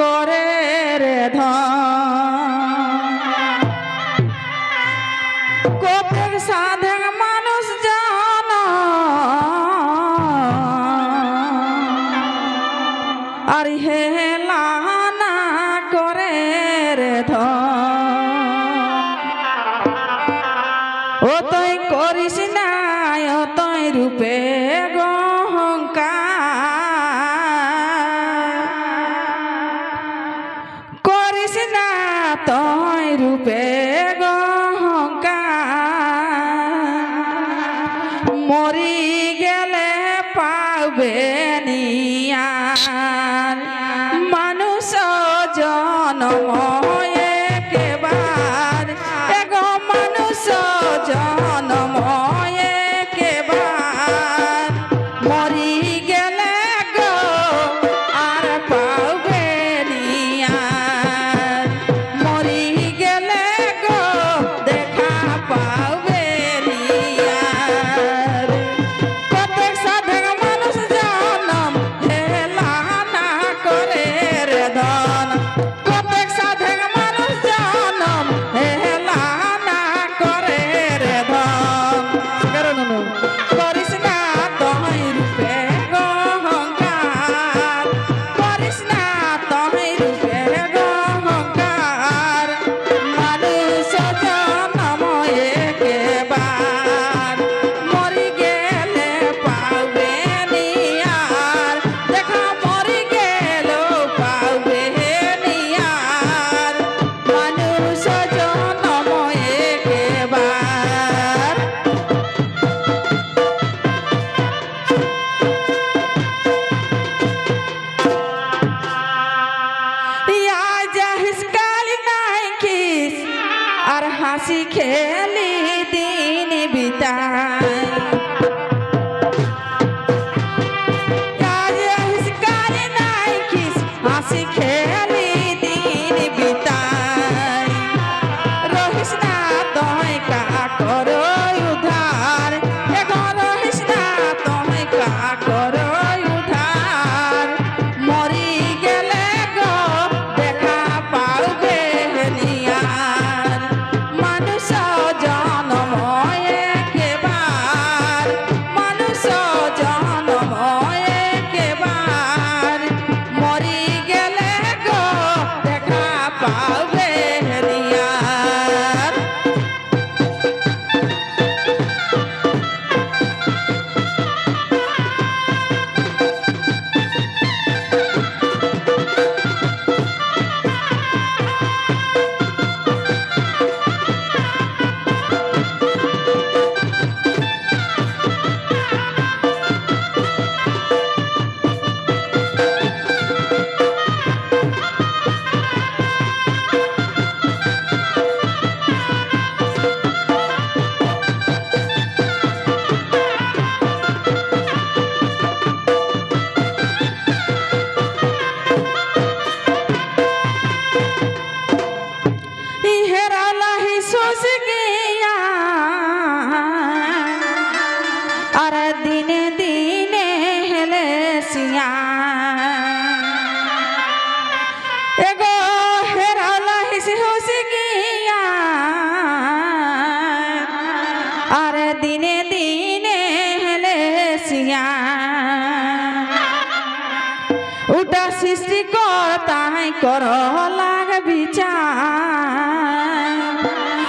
করে রে ধোপের সাধক মানুষ জান। আর হে লানা করে রে ধর তয় রূপে মরি গেলে পাবে মানুষ জনম একবার। এগো মানুষ জনম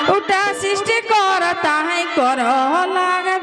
উটা সৃষ্টি কর তাহাই কর লাগা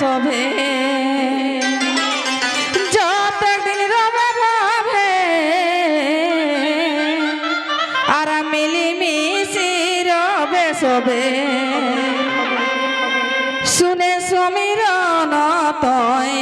সবে। যতদিন রবে রবে আর মিলিমিশি রবে সবে। শুনে সমীরণ তয়